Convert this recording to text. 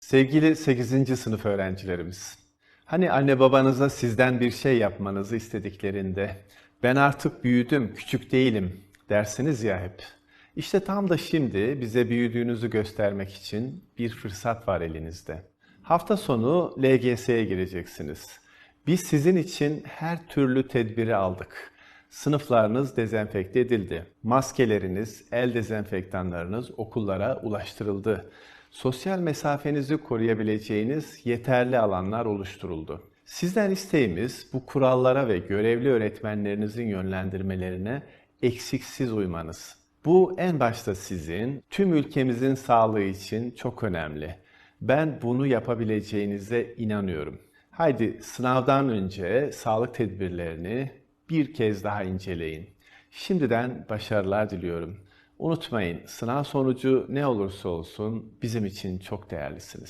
Sevgili 8. sınıf öğrencilerimiz, hani anne babanıza sizden bir şey yapmanızı istediklerinde ben artık büyüdüm, küçük değilim dersiniz ya hep. İşte tam da şimdi bize büyüdüğünüzü göstermek için bir fırsat var elinizde. Hafta sonu LGS'ye gireceksiniz. Biz sizin için her türlü tedbiri aldık. Sınıflarınız dezenfekte edildi. Maskeleriniz, el dezenfektanlarınız okullara ulaştırıldı. Sosyal mesafenizi koruyabileceğiniz yeterli alanlar oluşturuldu. Sizden isteğimiz bu kurallara ve görevli öğretmenlerinizin yönlendirmelerine eksiksiz uymanız. Bu en başta sizin, tüm ülkemizin sağlığı için çok önemli. Ben bunu yapabileceğinize inanıyorum. Haydi sınavdan önce sağlık tedbirlerini bir kez daha inceleyin. Şimdiden başarılar diliyorum. Unutmayın, sınav sonucu ne olursa olsun bizim için çok değerlisiniz.